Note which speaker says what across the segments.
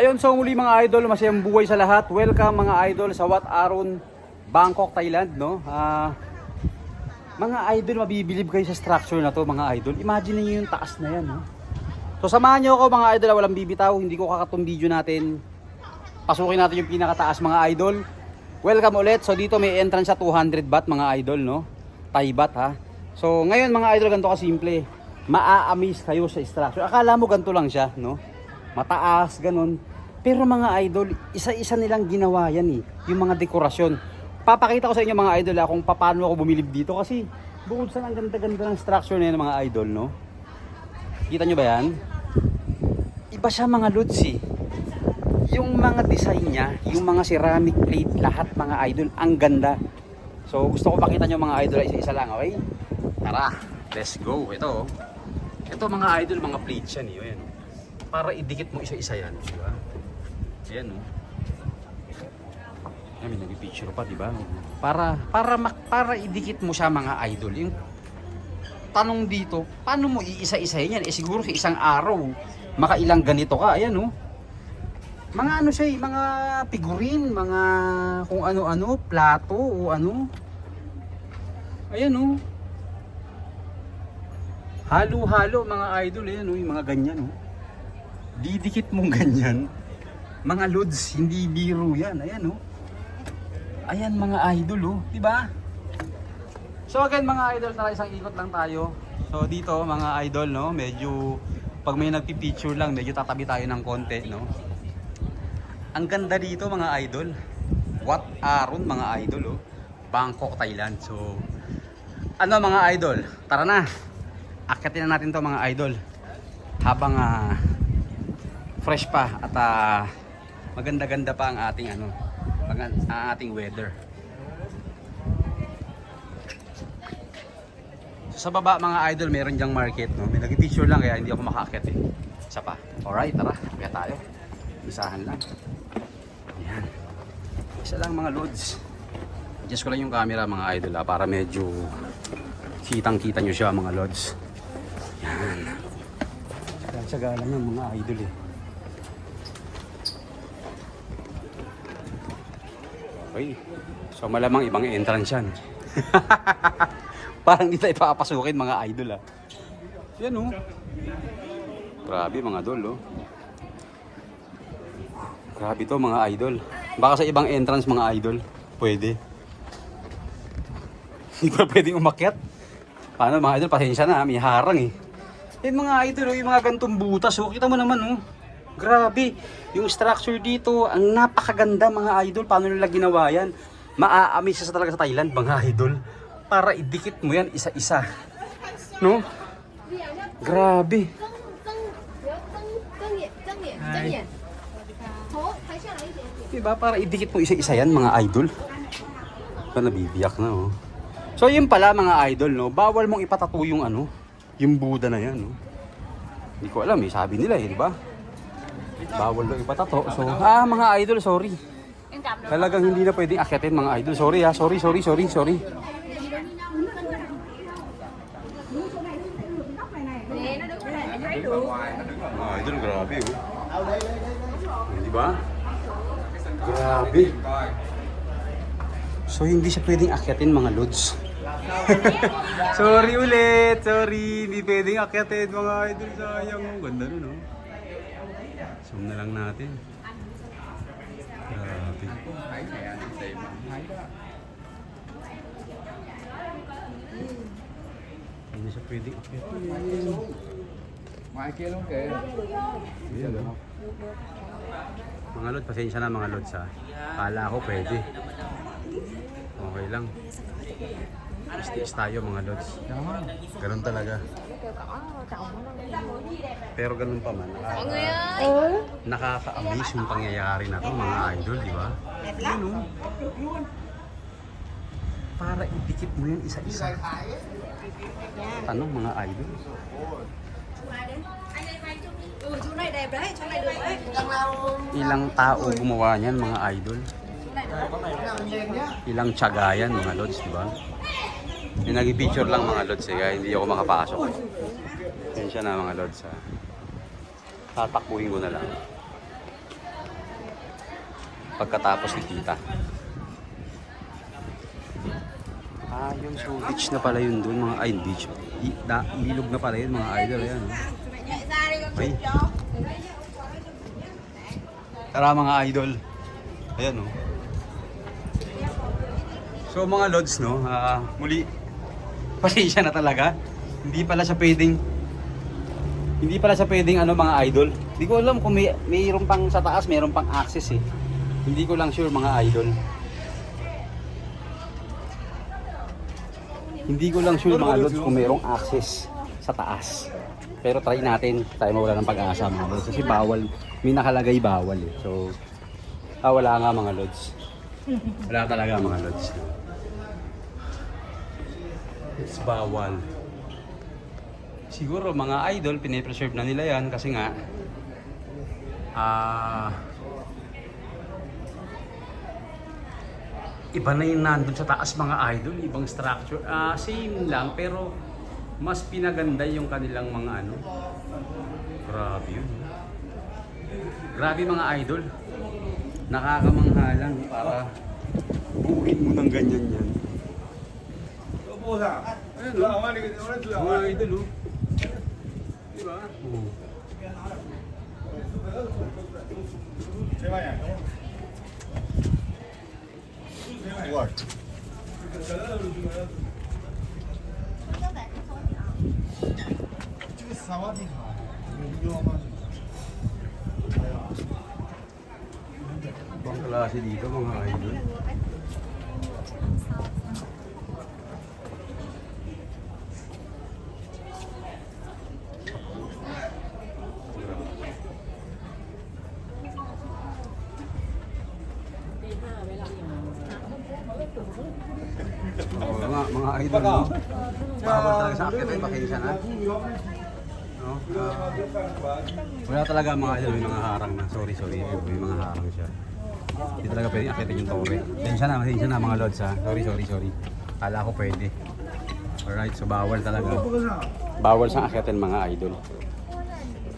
Speaker 1: Ayun, so muli mga idol, masayang buhay sa lahat. Welcome mga idol sa Wat Aron, Bangkok, Thailand, no? Ah, mga idol, mabibilib kayo sa structure na to, mga idol. Imagine niyo yung taas na yan, no? So samahan niyo ako mga idol, ah, walang bibitaw, hindi ko kakatong video natin. Pasukin natin yung pinakataas mga idol. Welcome ulit. So dito may entrance sa 200 baht mga idol, no? Thai baht ha. So ngayon mga idol, ganito kasimple. Maa-amaze kayo sa structure. Akala mo ganito lang siya, no? Mataas, ganun. Pero mga idol, isa-isa nilang ginawa yan eh. Yung mga dekorasyon. Papakita ko sa inyo mga idol ha, kung paano ako bumilib dito kasi bukod sa ang ganda-ganda ng structure na yan mga idol, no? Kita nyo ba yan? Iba siya mga lods eh. Yung mga design niya, yung mga ceramic plate, lahat mga idol, ang ganda. So gusto ko pakita nyo mga idol, isa-isa lang, okay? Tara, let's go. Ito, oh. ito mga idol, mga plates yan eh. Ayan. Para idikit mo isa-isa yan, di ba? Ayan oh. Ayan, may nag-picture pa, di ba? Para, para, mak- para idikit mo siya mga idol. Yung tanong dito, paano mo iisa-isahin yan? Eh siguro sa isang araw, makailang ganito ka. Ayan oh. Mga ano siya eh, mga figurine, mga kung ano-ano, plato o ano. Ayan oh. Halo-halo mga idol, ayan oh, yung mga ganyan oh. Didikit mong ganyan. Mga lods, hindi biro yan. Ayan oh. Ayan mga idol oh, di ba? So again mga idol, tara isang ikot lang tayo. So dito mga idol no, medyo pag may nagpi-picture lang, medyo tatabi tayo ng konti no. Ang ganda dito mga idol. Wat Aron mga idol oh. Bangkok, Thailand. So ano mga idol, tara na. Akitin na natin to mga idol. Habang ah, fresh pa at ah, maganda-ganda pa ang ating ano, ang, ang ating weather. So, sa baba mga idol, meron diyang market, no? May nag-picture lang kaya hindi ako makakit eh. Isa pa. Alright, tara. Kaya tayo. Isahan lang. Ayan. Isa lang mga loads. Adjust ko lang yung camera mga idol ah, para medyo kitang-kita nyo siya mga loads. Yan. Tsaga lang yan mga idol eh. Okay. So malamang ibang entrance yan. Parang hindi tayo papasukin mga idol ah. Yan oh. Grabe mga idol oh. Grabe to mga idol. Baka sa ibang entrance mga idol. Pwede. Hindi pa pwedeng umakyat. Paano mga idol? Pasensya na, may harang eh. Yan mga idol, oh, yung mga gantong butas, oh. kita mo naman oh. Grabe, yung structure dito, ang napakaganda mga idol. Paano nila ginawa yan? Maaamis sa talaga sa Thailand mga idol. Para idikit mo yan isa-isa. No? Grabe.
Speaker 2: Ay.
Speaker 1: Diba? Para idikit mo isa-isa yan mga idol. Diba nabibiyak na oh. So yun pala mga idol no, bawal mong ipatato yung ano, yung Buddha na yan no. Hindi ko alam eh, sabi nila eh, di ba? Bawal daw ipatato. So, ah mga idol, sorry. Talagang hindi na pwedeng akyatin mga idol. Sorry ha, sorry, sorry, sorry, sorry. Mga idol, grabe oh. Di ba? Grabe. So hindi siya pwedeng akyatin mga lods. sorry ulit, sorry. Hindi pwedeng akyatin mga idol. Sayang. Ganda nun oh. Zoom na lang natin. Grabe. Hindi siya
Speaker 3: kia luôn kìa
Speaker 1: Ayan, oh. Mga lod, pasensya na mga lods ha. Kala ko pwede. Okay lang. Stis tayo mga lods. Ganun talaga. Pero ganun pa man. Nakaka- nakaka-amaze yung pangyayari na to mga idol, di ba? Yun oh. Para idikit mo yan isa-isa. Tanong mga idol. Ilang tao gumawa niyan mga idol? Ilang tiyaga yan mga lods, di ba? Yung nag-picture lang mga lods eh, kaya hindi ako makapasok. Yan siya na mga lods ha. Tatakbuhin ko na lang. pagkatapos ni tita. Ah, yung so beach na pala yun doon mga ay beach. I, da, ilog na pala yun mga idol yan. Ay. Tara mga idol. Ayan oh. So mga lods no, ah, muli pasensya na talaga. Hindi pala siya pwedeng hindi pala siya pwedeng ano mga idol. Hindi ko alam kung may mayroon pang sa taas, mayroon pang access eh. Hindi ko lang sure mga idol. Hindi ko lang sure mga lods kung mayroong access sa taas. Pero try natin, tayo mawala ng pag-asa mga lods. Kasi bawal, may nakalagay bawal eh. So, ah, wala nga mga lods. Wala talaga mga lods. It's bawal. Siguro mga idol, pinipreserve na nila yan kasi nga, ah, iba na yung nandun sa taas mga idol, ibang structure. Ah, same lang, pero mas pinaganda yung kanilang mga ano. Grabe yun. Grabe mga idol. Nakakamangha lang para buuin mo ng ganyan yan. 보자. 들어와, 이거 오늘 들어와. 어, 이들 누. 이봐. 어. 제발야. 와. 지금 사와디 가. 이거 아마 Bangla thì đi có không hả? Idol. No? Bawal talaga sa akin, ay pasensya na. No? Ah, wala talaga mga idol, may mga harang na. Sorry, sorry, may mga harang siya. Hindi talaga pwede akitin yung tore. Pasensya na, pasensya na mga lods ha. Sorry, sorry, sorry. Kala ko pwede. Alright, so bawal talaga. Bawal sa akitin mga idol.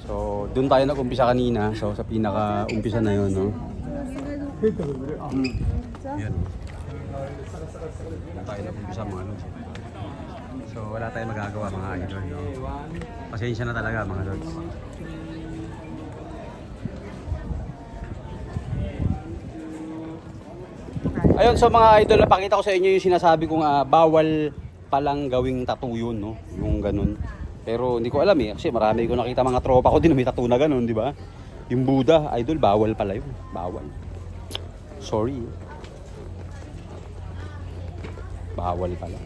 Speaker 1: So, doon tayo nag-umpisa kanina. So, sa pinaka-umpisa na yun, no? Mm. Yan. Tayo nag-umpisa mga lods. So, wala tayong magagawa mga idol. No? Pasensya na talaga mga lods. Ayun, so mga idol, napakita ko sa inyo yung sinasabi kong ah, bawal palang gawing tattoo yun, no? Yung ganun. Pero hindi ko alam eh, kasi marami ko nakita mga tropa ko din may tattoo na ganun, di ba? Yung Buddha, idol, bawal pala yun. Bawal. Sorry. Bawal pala.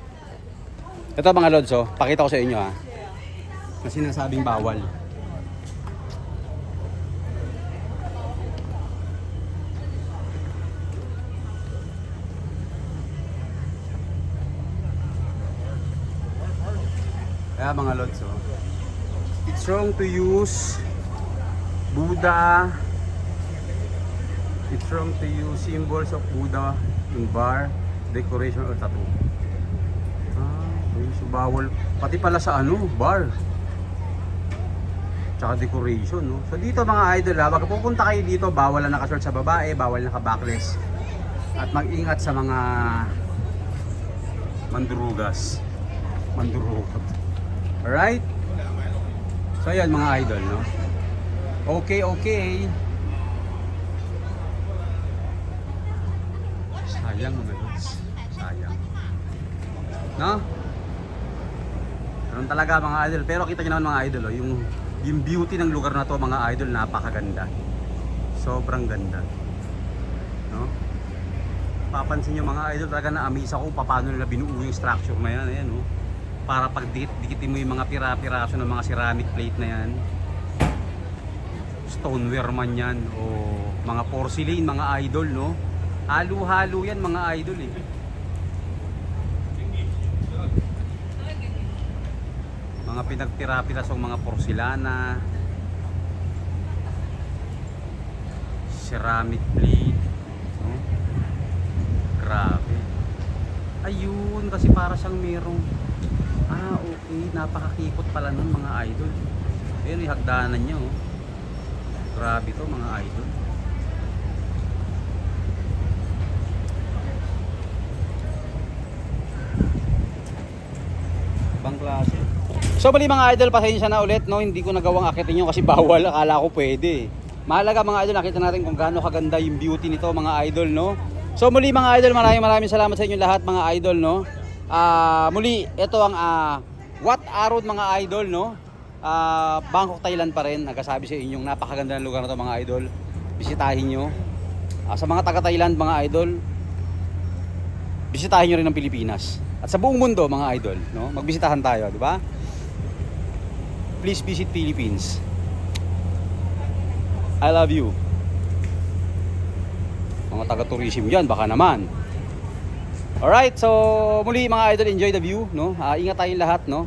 Speaker 1: Ito mga lods, oh, pakita ko sa inyo ha. Na sinasabing bawal. Kaya mga lods, oh. It's wrong to use Buddha. It's wrong to use symbols of Buddha in bar, decoration, or tattoo. Bawal. Pati pala sa ano, bar. Tsaka decoration, no? So dito mga idol, ha, pag pupunta kayo dito, bawal na nakashort sa babae, bawal na naka-backless. At mag-ingat sa mga mandurugas. Mandurugot. Alright? So yan mga idol, no? Okay, okay. Sayang mga lods. Sayang. No? Ganun talaga mga idol. Pero kita nyo naman mga idol, oh, yung, yung beauty ng lugar na to mga idol, napakaganda. Sobrang ganda. No? Papansin nyo mga idol, talaga na-amaze ako paano nila binuo yung structure na yan. Ayan, oh. Para pag dikitin mo yung mga pira-piraso ng mga ceramic plate na yan. Stoneware man yan o mga porcelain, mga idol, no? Halo-halo yan mga idol eh. mga pinagtira-pirasong mga porsilana. Ceramic plate no? grabe. Ayun kasi para siyang merong ah okay napakakipot pala nun mga idol. Ayun yung hagdanan niya oh. grabe to mga idol. Ibang klase. So mali mga idol, pasensya na ulit, no? Hindi ko nagawang akitin yun kasi bawal. Akala ko pwede. Mahalaga mga idol, nakita natin kung gaano kaganda yung beauty nito mga idol, no? So muli mga idol, maraming maraming salamat sa inyo lahat mga idol, no? Ah, muli, ito ang ah, Wat Arod mga idol, no? Ah, Bangkok, Thailand pa rin. Nagkasabi sa inyong napakaganda ng lugar na to mga idol. Bisitahin nyo. Ah, sa mga taga Thailand mga idol, bisitahin nyo rin ang Pilipinas. At sa buong mundo mga idol, no? Magbisitahan tayo, di ba? Please visit Philippines. I love you. Mga taga-tourism yan, baka naman. Alright, so muli mga idol, enjoy the view, no? Ah, ingat tayong lahat, no?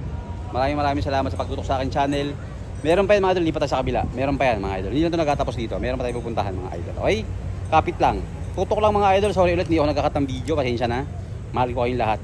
Speaker 1: Maraming maraming salamat sa pagtutok sa akin channel. Meron pa yan mga idol, lipat tayo sa kabila. Meron pa yan mga idol. Hindi lang ito nagtatapos dito. Meron pa tayong pupuntahan mga idol. Okay? Kapit lang. Tutok lang mga idol. Sorry ulit, hindi ako nagkakat ng video. Pasensya na. Mahal ko kayong lahat.